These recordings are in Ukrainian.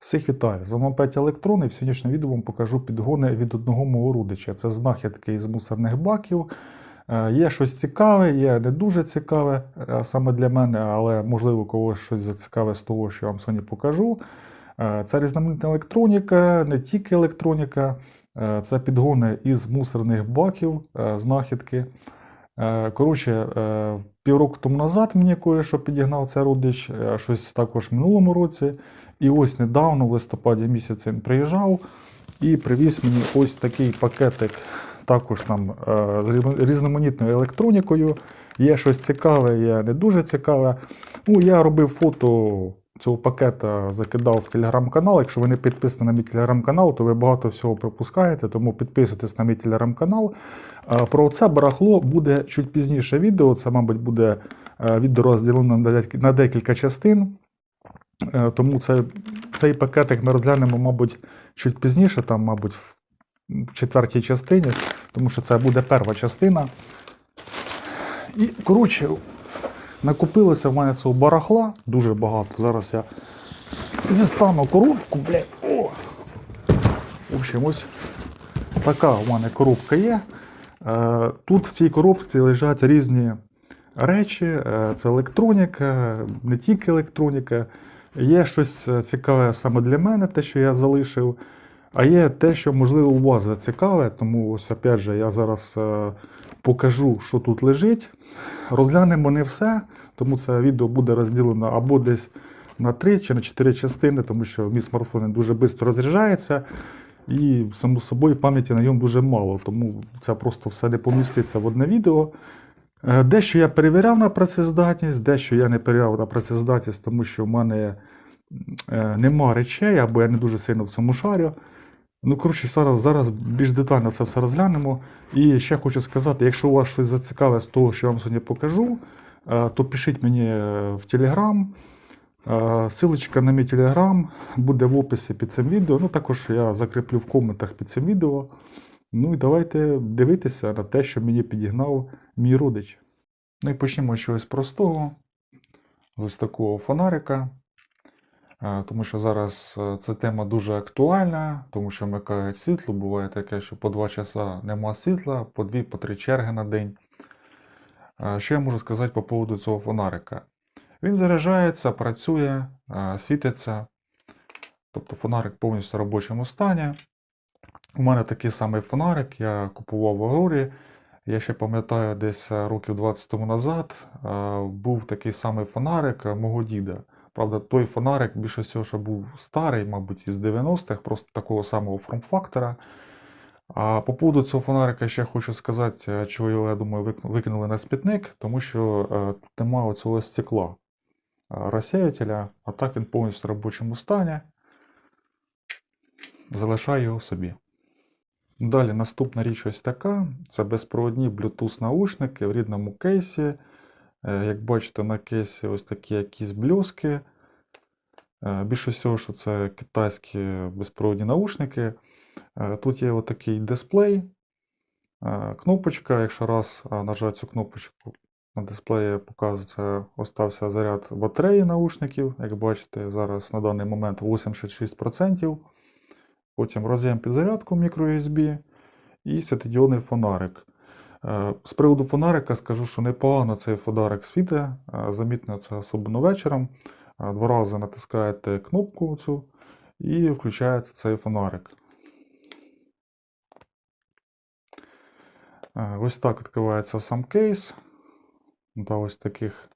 Всіх вітаю! З вами Петя Електрони. В сьогоднішньому відео вам покажу підгони від одного мого родича. Це знахідки із мусорних баків. Е, Є щось цікаве, є не дуже цікаве е, саме для мене, але можливо когось щось зацікаве з того, що я вам сьогодні покажу. Е, Це різноманітна електроніка, не тільки електроніка, це підгони із мусорних баків, знахідки. Е, Коротше, е, півроку тому назад мені кое-що підігнав цей родич, е, щось також в минулому році. І ось недавно, в листопаді місяці, він приїжджав і привіз мені ось такий пакетик, також там з різноманітною електронікою. Є щось цікаве, є не дуже цікаве. Ну, я робив фото цього пакета, закидав в телеграм-канал. Якщо ви не підписані на мій телеграм-канал, то ви багато всього пропускаєте, тому підписуйтесь на мій телеграм-канал. Е, Про це барахло буде чуть пізніше відео. Це, мабуть, буде е, відео розділено на декілька частин. Е, Тому це, цей пакетик ми розглянемо, мабуть, чуть пізніше, там, мабуть, в четвертій частині, тому що це буде перша частина. І, коротше, накопилося в мене цього барахла дуже багато. Зараз я дістану коробку, блядь. О! В общем, ось така в мене коробка є. Е, Тут в цій коробці лежать різні речі, е, це електроніка, не тільки електроніка. Є щось е, цікаве саме для мене, те, що я залишив. А є те, що можливо у вас зацікаве, тому ось опять же я зараз покажу, що тут лежить. Розглянемо не все, тому це відео буде розділено або десь на 3 чи на 4 частини, тому що мій смартфон дуже швидко розряджається. І, само собою, пам'яті на ньому дуже мало, тому це просто все не поміститься в одне відео. Е, Дещо я перевіряв на працездатність, дещо я не перевіряв на працездатність, тому що в мене е, нема речей, або я не дуже сильно в цьому шарю. Ну, коротше, зараз, зараз більш детально це все розглянемо. І ще хочу сказати, якщо у вас щось зацікаве з того, що я вам сьогодні покажу, е, то пишіть мені е, в Телеграм. Силочка на мій телеграм буде в описі під цим відео. Ну, також я закріплю в коментах під цим відео. Ну і давайте дивитися на те, що мені підігнав мій родич. Ну і почнемо з чогось простого. З такого фонарика. Е, Тому що зараз е, ця тема дуже актуальна, тому що вмикають світло. Буває таке, що по 2 часа нема світла, по 2 по 3 черги на день. Е, Що я можу сказати по поводу цього фонарика? Він заряджається, працює, світиться. Тобто фонарик повністю в робочому стані. У мене такий самий фонарик, я купував в Агорі. Я ще пам'ятаю, десь років 20 тому назад був такий самий фонарик мого діда. Правда, той фонарик більше всього, що був старий, мабуть, із 90-х, просто такого самого форм-фактора. А по поводу цього фонарика ще хочу сказати, е, чого його, я думаю, викинули на спітник, тому що е, тут немає цього стекла е, розсіятеля, а так він повністю в робочому стані. Залишаю його собі. Далі наступна річ ось така: це безпроводні Bluetooth наушники в рідному кейсі. Е, Як бачите, на кейсі ось такі якісь блюски. Е, Більше всього, що це китайські безпроводні наушники. Е, Тут є отакий дисплей, кнопочка. Якщо раз нажати цю кнопочку на дисплеї, показується, остався заряд батареї наушників. Як бачите, зараз на даний момент 86%. Потім роз'єм під зарядку microUSB і світодіодний фонарик. Е, З приводу фонарика скажу, що непогано цей фонарик світить. Е, Замітно це особливо вечором. Е, Два рази натискаєте кнопку цю і включається цей фонарик. Е, Ось так відкривається сам кейс. Два ось таких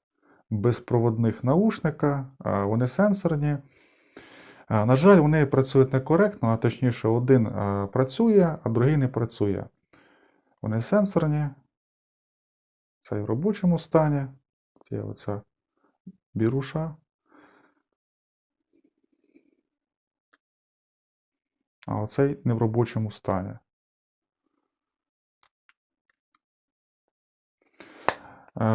безпроводних наушника. Вони сенсорні. На жаль, вони працюють некоректно, а точніше, один працює, а другий не працює. Вони сенсорні. Цей в робочому стані. Є оця біруша. А оцей не в робочому стані. Е,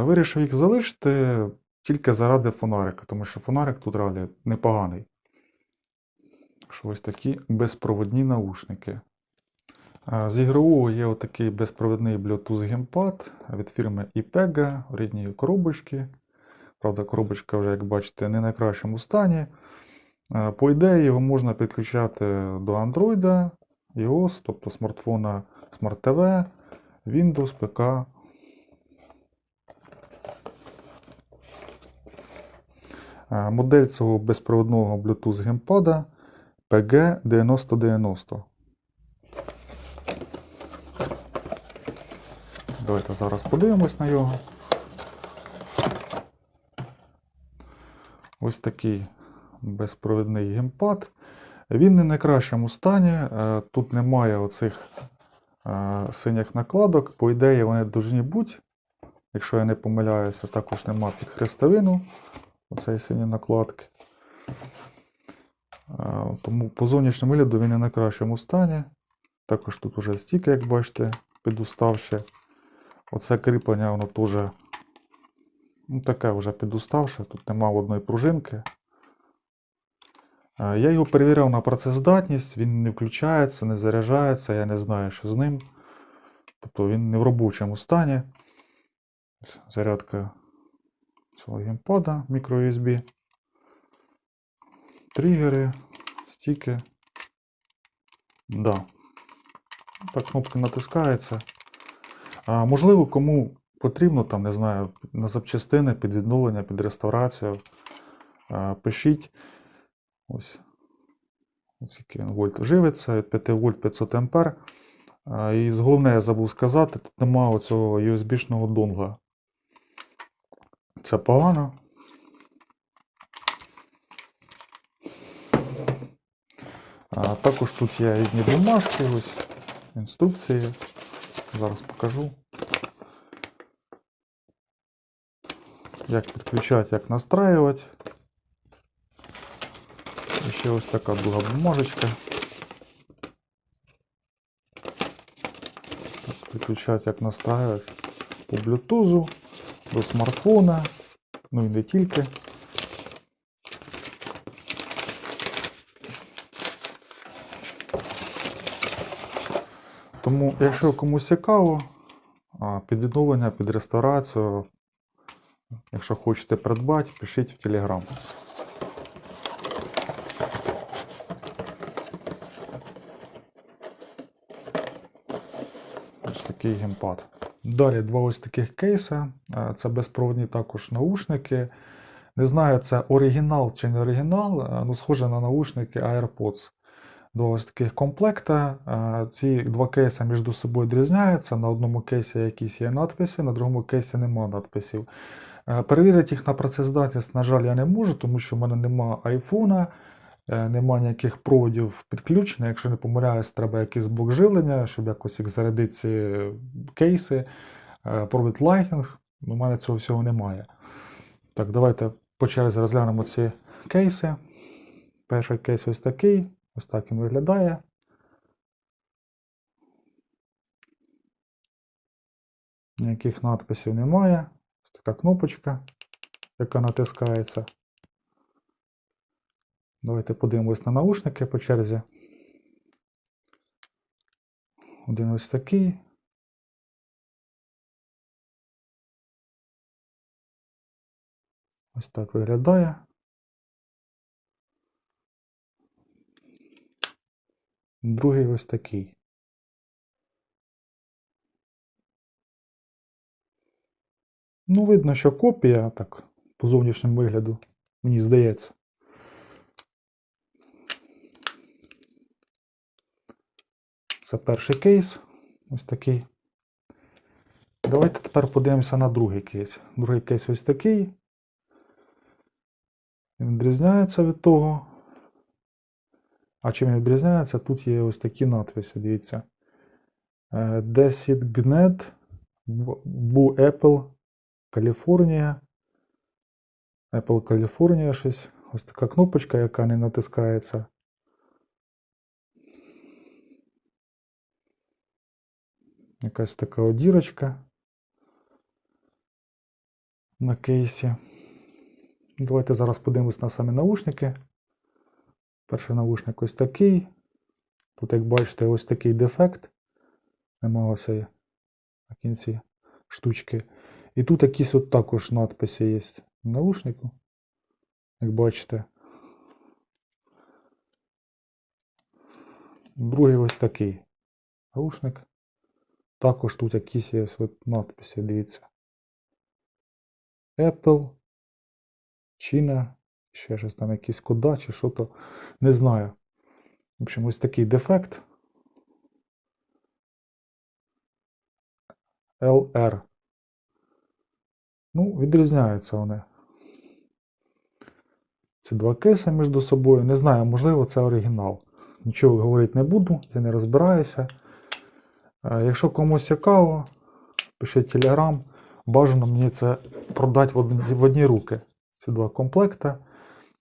Вирішив їх залишити тільки заради фонарика, тому що фонарик тут реально непоганий. Що ось такі безпроводні наушники. З ігрового є отакий безпровідний Bluetooth геймпад від фірми IPEGA рідній коробочці. Правда, коробочка вже, як бачите, не в найкращому стані. По ідеї, його можна підключати до Android, iOS, тобто смартфона Smart TV, Windows, ПК. Модель цього безпровідного Bluetooth геймпада PG9090. Давайте зараз подивимось на його. Ось такий безпровідний геймпад. Він не в найкращому стані. е, Тут немає оцих е, синіх накладок. По ідеї, вони повинні бути. Якщо я не помиляюся, також нема під хрестовину оцеї сині накладки. Е, Тому по зовнішньому вигляду він не в найкращому стані. Також тут уже стіки, як бачите, підуставши. Оце кріплення, воно теж ну, таке вже підуставше. Тут нема одної пружинки. Е, Я його перевіряв на працездатність, він не включається, не заряджається, я не знаю, що з ним. Тобто він не в робочому стані. Зарядка цього геймпада microUSB. Тригери, стіки. Да. Так, кнопка натискається. А, можливо, кому потрібно, там, не знаю, на запчастини під відновлення, під реставрацію. А, пишіть. Ось. Ось який вольт живиться, від 5 вольт 500 ампер. А, І головне, я забув сказати, тут немає оцього USB-шного донгла. Це погано. А, також тут є різні бумажки, ось інструкції. Зараз покажу. Як підключати, як настраювати. І ще ось така друга бумажечка. Підключати, як настраювати по Bluetooth, до смартфона, ну і не тільки. Тому, якщо комусь цікаво, під відновлення, під реставрацію, якщо хочете придбати, пишіть в Telegram. Ось такий геймпад. Далі два ось таких кейси. Е, Це безпровідні також наушники. Не знаю, це оригінал чи не оригінал, е, ну схоже на наушники AirPods. Два ось таких комплекта. Е, Ці два кейси між собою відрізняються. На одному кейсі якісь є надписи, на другому кейсі немає надписів. Е, Перевірити їх на працездатність, на жаль, я не можу, тому що в мене немає айфона, е, немає ніяких проводів підключення. Якщо не помиляюсь, треба якийсь блок живлення, щоб якось їх зарядити ці кейси. Провід Lightning. У мене цього всього немає. Так, давайте по черзі розглянемо ці кейси. Перший кейс ось такий. Ось так він виглядає. Ніяких надписів немає. Ось така кнопочка, яка натискається. Давайте подивимось на наушники по черзі. Один ось такий. Ось так виглядає. Другий ось такий. Ну, видно, що копія, так, по зовнішньому вигляду, мені здається. Це перший кейс. Ось такий. Давайте тепер подивимося на другий кейс. Другий кейс ось такий. Він відрізняється від того. А чим відрізняється? Тут є ось такі надписи, дивіться. Е, Designated Бу Apple Каліфорнія. Apple Каліфорнія щось. Ось така кнопочка, яка не натискається. Якась така одірочка на кейсі. Давайте зараз подивимось на самі наушники. Перший наушник ось такий. Тут, як бачите, ось такий дефект. Нема ось на кінці штучки. І тут якісь от також надписи є на наушнику. Як бачите. Другий ось такий рушник. Також тут якісь є от надписи, дивіться. Apple, China, ще щось там, якісь кода чи що то. Не знаю. В общем, ось такий дефект. LR. Ну, відрізняються вони. Ці два кейси між собою. Не знаю, можливо, це оригінал. Нічого говорити не буду, я не розбираюся. Е, Якщо комусь цікаво, пишіть телеграм. Бажано мені це продати в одні руки. Ці два комплекти.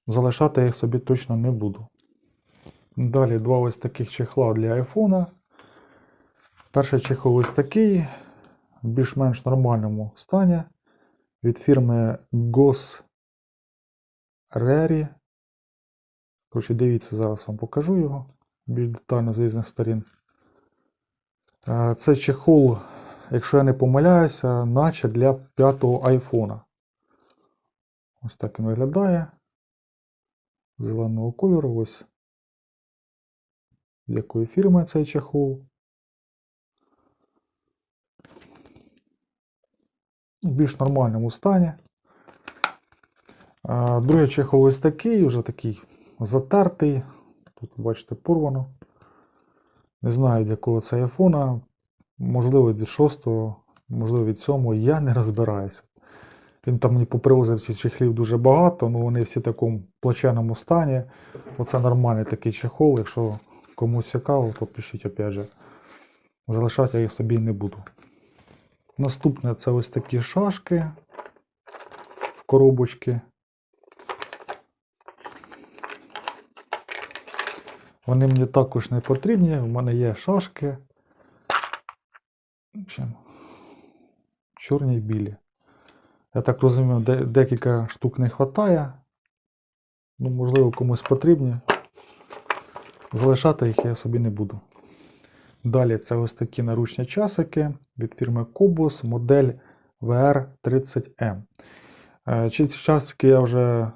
Залишати їх собі точно не буду. Далі два ось таких чехла для айфона. Перший чехол ось такий, в більш-менш нормальному стані. Від фірми Gos Rary. Коротше, дивіться, зараз вам покажу його більш детально з різних сторін. Е, Це чехол, якщо я не помиляюся, наче для п'ятого айфона. Ось так він виглядає. Зеленого кольору. Ось. Якої фірми цей чехол. В більш нормальному стані. Другий чехол ось такий, вже такий затертий. Тут, бачите, порвано. Не знаю, від якого це айфона. Можливо, від 6, можливо, від 7, я не розбираюся. Він там мені попривозив чехлів дуже багато, але вони всі в такому плаченому стані. Оце нормальний такий чехол. Якщо комусь цікаво, то пишіть опять же. Залишати я їх собі не буду. Наступне це ось такі шашки в коробочки. Вони мені також не потрібні. У мене є шашки. Общем, чорні і білі. Я так розумію, де, декілька штук не вистачає. Ну, можливо, комусь потрібні. Залишати їх я собі не буду. Далі це ось такі наручні часики від фірми Cobus, модель VR30M. Е, Ці часики я вже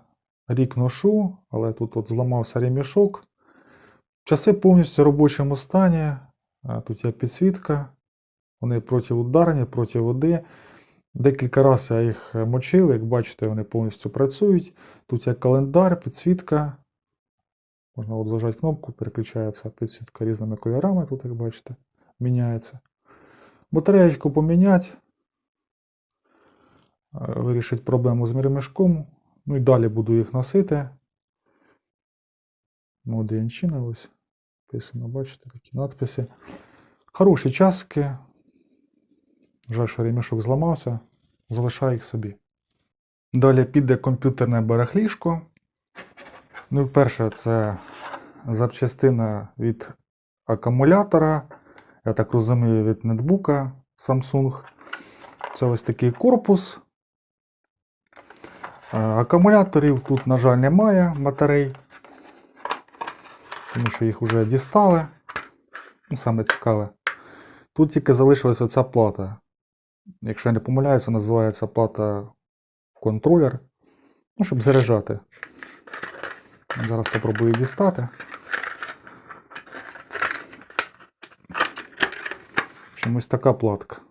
рік ношу, але тут от зламався ремішок. Часи повністю в робочому стані. Е, Тут є підсвітка. Вони протиударні, проти води. Декілька разів я їх мочив, як бачите, вони повністю працюють. Тут є календар, підсвітка. Можна от зажати кнопку, переключається підсвітка різними кольорами, тут, як бачите, міняється. Батареєчку поміняти. е, Вирішить проблему з міремішком. Ну і далі буду їх носити. Модіянчина ось. Написано, бачите, такі надписи. Хороші часки. Жаль, що ремішок зламався. Залишаю їх собі. Далі піде комп'ютерне барахлішко. Ну, перше, це запчастина від акумулятора. Я так розумію, від нетбука Samsung. Це ось такий корпус. Акумуляторів тут, на жаль, немає батарей, тому що їх вже дістали. Ну, саме цікаве. Тут тільки залишилася оця плата. Якщо я не помиляюся, називається плата контролер. Ну, щоб заряджати. Зараз спробую дістати. Чомусь така платка.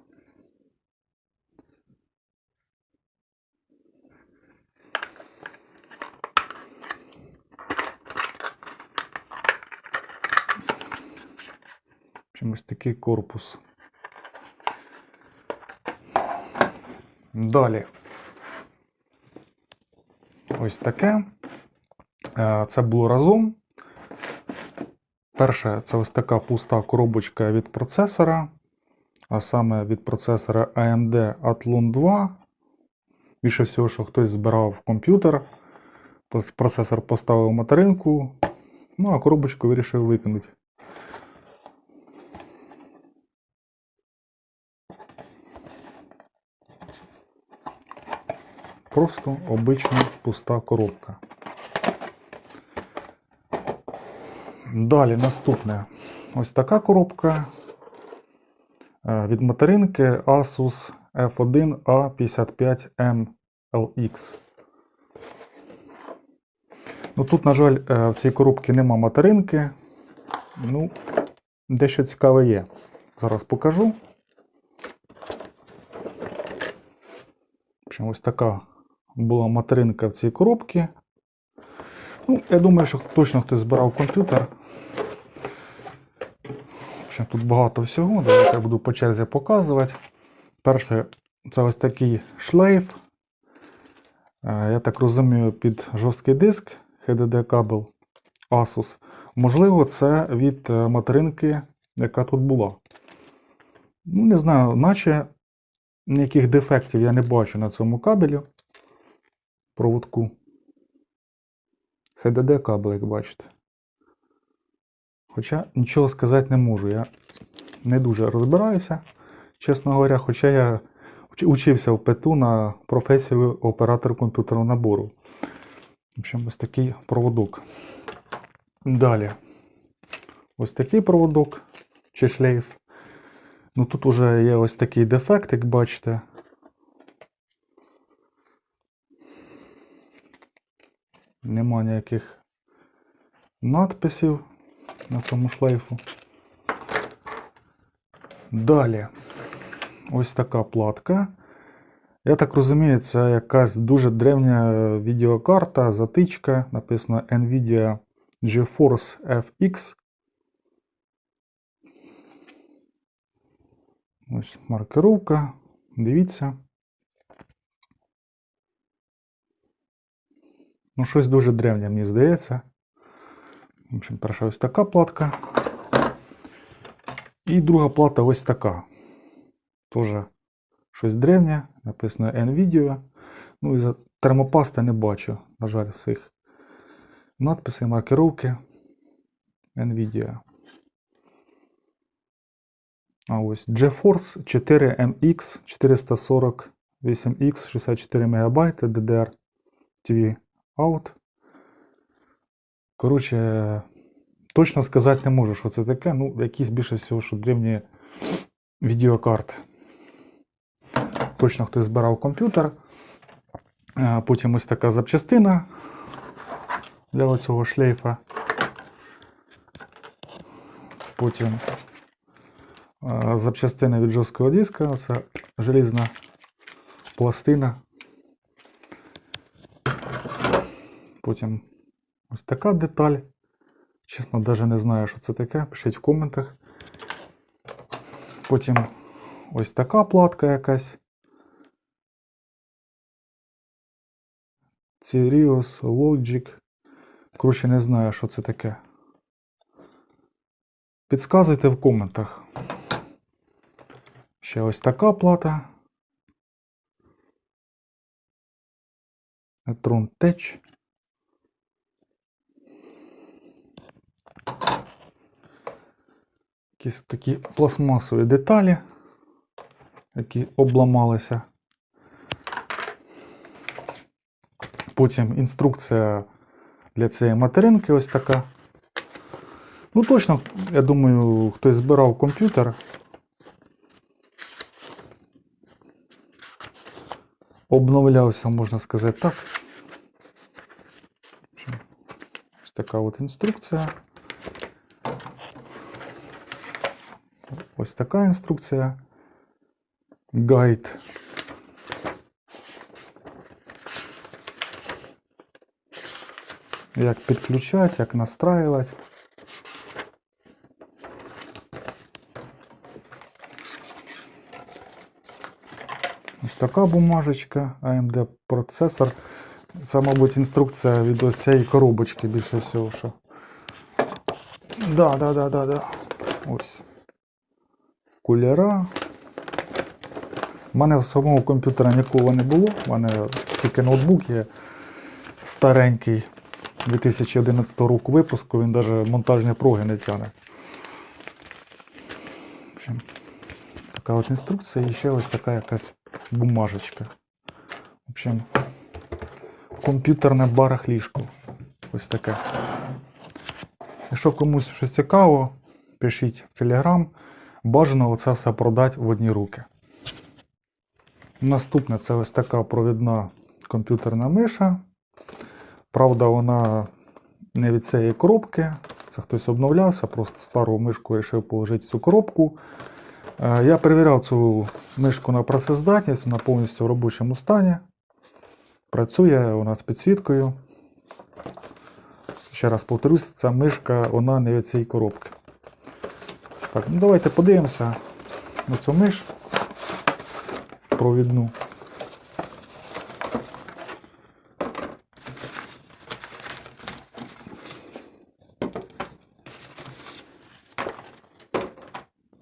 Чомусь такий корпус. Далі. Ось таке. Е, Це було разом. Перше, це ось така пуста коробочка від процесора, а саме від процесора AMD Athlon 2. Більше всього, що хтось збирав комп'ютер, процесор поставив материнку, ну а коробочку вирішив викинути. Просто обична пуста коробка. Далі наступне. Ось така коробка е, від материнки Asus F1 A55MLX. Ну, тут, на жаль, е, в цій коробці нема материнки. Ну, дещо цікаве є. Зараз покажу. Ось така була материнка в цій коробці. Ну, я думаю, що точно хтось збирав комп'ютер. Тут багато всього. Давайте я буду по черзі показувати. Перше, це ось такий шлейф. Е, Я так розумію, під жорсткий диск HDD кабел Asus. Можливо, це від е, материнки, яка тут була. Ну, не знаю, наче ніяких дефектів я не бачу на цьому кабелі. Проводку. HDD кабель, як бачите. Хоча нічого сказати не можу. Я не дуже розбираюся, чесно говоря, хоча я учився в ПТУ на професію оператор комп'ютерного набору. В общем, ось такий проводок. Далі. Ось такий проводок чи шлейф. Ну тут уже є ось такий дефект, як бачите. Нема ніяких надписів на цьому шлейфу. Далі. Ось така платка. Я так розумію, це якась дуже древня відеокарта, затичка. Написано Nvidia GeForce FX. Ось маркировка. Дивіться. Ну, щось дуже древнє, мені здається. В общем, перша ось така платка. І друга плата ось така. Тоже щось древнє, написано Nvidia. Ну і за термопасти не бачу, на жаль, всіх надписів, маркировки Nvidia. А ось GeForce 4MX 448X 64 МБ DDR TV Out. Коротше, точно сказати не можу, що це таке. Ну, якісь більше всього, що древні відеокарти. Точно хтось збирав комп'ютер. Потім ось така запчастина для оцього шлейфа. Потім запчастина від жорсткого диска. Це желізна пластина. Потім ось така деталь. Чесно, навіть не знаю, що це таке. Пишіть в коментах. Потім ось така платка якась. Sirius, Logic. Коротше, не знаю, що це таке. Підказуйте в коментах. Ще ось така плата. Etron Tech. Якісь такі пластмасові деталі, які обламалися. Потім інструкція для цієї материнки ось така. Ну, точно, я думаю, хтось збирав комп'ютер. Обновлявся, можна сказати так. Ось така от інструкція. Ось така інструкція. Гайд. Як підключати, як настраювати. Ось така бумажечка, AMD процесор. Це, мабуть, інструкція від ось цієї коробочки більше всього, що. Да, да, да, да, да. Ось. Кулера. У мене самого комп'ютера ніколи не було. У мене тільки ноутбук є старенький 2011 року випуску, він навіть монтажні проги не общем, така от інструкція і ще ось така якась бумажечка. В общем, комп'ютерне барахлішко. Ось таке. Якщо комусь щось цікаво, пишіть в Telegram. Бажано оце все продати в одні руки. Наступне це ось така провідна комп'ютерна миша. Правда, вона не від цієї коробки. Це хтось обновлявся, просто стару мишку вирішив положити цю коробку. Е, Я перевіряв цю мишку на працездатність, вона повністю в робочому стані. Працює вона з підсвіткою. Ще раз повторюсь, ця мишка вона не від цієї коробки. Так, ну давайте подивимося на цю миш провідну.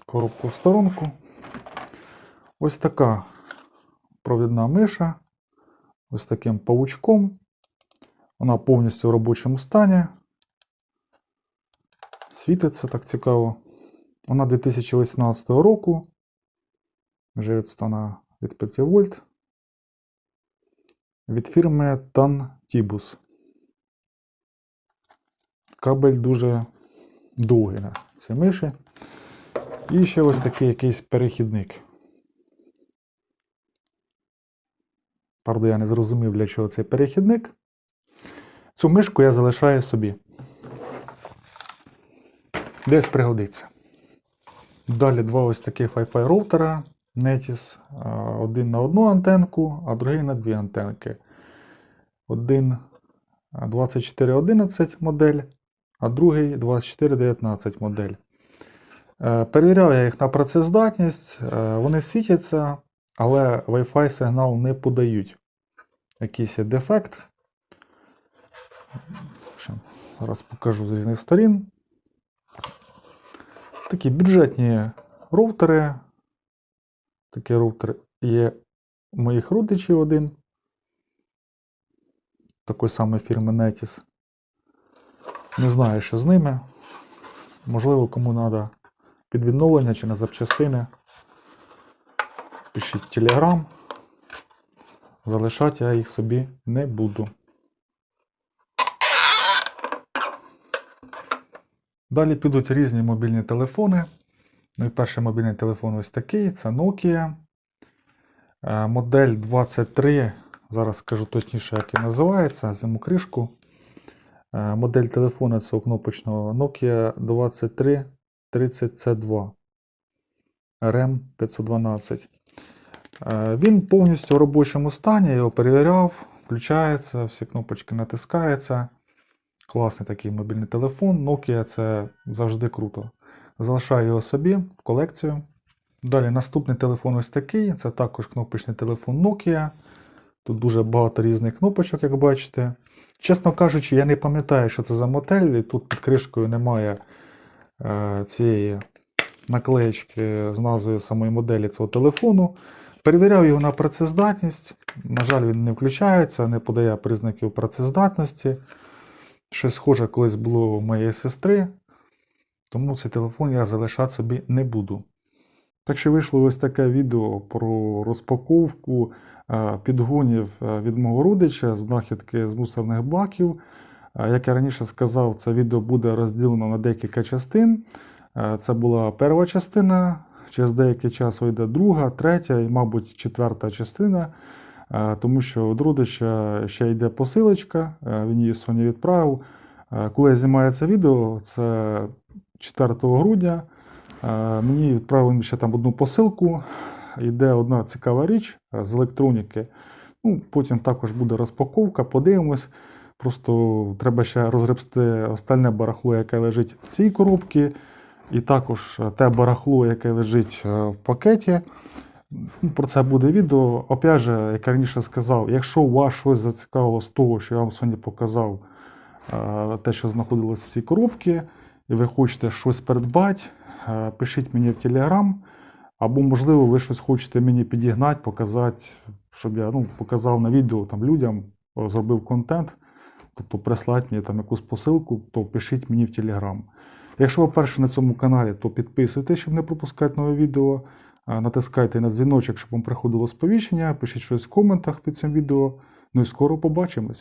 Коробку в сторонку. Ось така провідна миша. Ось таким павучком. Вона повністю в робочому стані. Світиться так цікаво. Вона 2018 року. Живеться вона від 5 вольт. Від фірми Tantibus. Кабель дуже довгий на цій миші. І ще ось такий якийсь перехідник. Правда, я не зрозумів, для чого цей перехідник. Цю мишку я залишаю собі. Десь пригодиться. Далі два ось таких Wi-Fi роутера Netis. Один на одну антенку, а другий на дві антенки. Один 2411 модель, а другий 2419 модель. Е, Перевіряв я їх на працездатність, е, вони світяться, але Wi-Fi сигнал не подають. Якийсь є дефект. Зараз покажу з різних сторін. Такі бюджетні роутери. Такий роутер є у моїх родичів один. Такої самої фірми Netis. Не знаю, що з ними. Можливо, кому треба під відновлення чи на запчастини. Пишіть Telegram. Залишати я їх собі не буду. Далі підуть різні мобільні телефони. Ну і перший мобільний телефон ось такий, це Nokia. Е, Модель 23. Зараз скажу точніше, як він називається. Зиму кришку. Е, Модель телефона цього кнопочного Nokia 2330C2 RM 512. Е, Він повністю в робочому стані, його перевіряв, включається, всі кнопочки натискаються. Класний такий мобільний телефон. Nokia це завжди круто. Залишаю його собі в колекцію. Далі наступний телефон ось такий. Це також кнопочний телефон Nokia. Тут дуже багато різних кнопочок, як бачите. Чесно кажучи, я не пам'ятаю, що це за модель, і тут під кришкою немає е, цієї наклеєчки з назвою самої моделі цього телефону. Перевіряв його на працездатність. На жаль, він не включається, не подає признаків працездатності. Щось схоже колись було у моєї сестри, тому цей телефон я залишати собі не буду. Так що вийшло ось таке відео про розпаковку е, підгонів е, від мого родича, знахідки з мусорних баків. Е, Як я раніше сказав, це відео буде розділено на декілька частин. Це була перша частина, через деякий час вийде друга, третя і, мабуть, четверта частина. Е, Тому що від родича ще йде посилочка, е, він її Соні відправив. Е, Коли я знімаю це відео, це 4 грудня. Мені відправили ще там одну посилку. Йде одна цікава річ з електроніки. Ну, потім також буде розпаковка, подивимось. Просто треба ще розгребсти остальне барахло, яке лежить в цій коробці, і також те барахло, яке лежить в пакеті. Ну, Про це буде відео. Опять же, як я раніше сказав, якщо вас щось зацікавило з того, що я вам сьогодні показав, е, те, що знаходилось в цій коробці, і ви хочете щось придбати, е, пишіть мені в Telegram, або, можливо, ви щось хочете мені підігнати, показати, щоб я ну, показав на відео там, людям, зробив контент, тобто прислати мені там якусь посилку, то пишіть мені в Telegram. Якщо ви перші на цьому каналі, то підписуйтесь, щоб не пропускати нове відео. Натискайте на дзвіночок, щоб вам приходило сповіщення, пишіть щось в коментах під цим відео. Ну і скоро побачимось.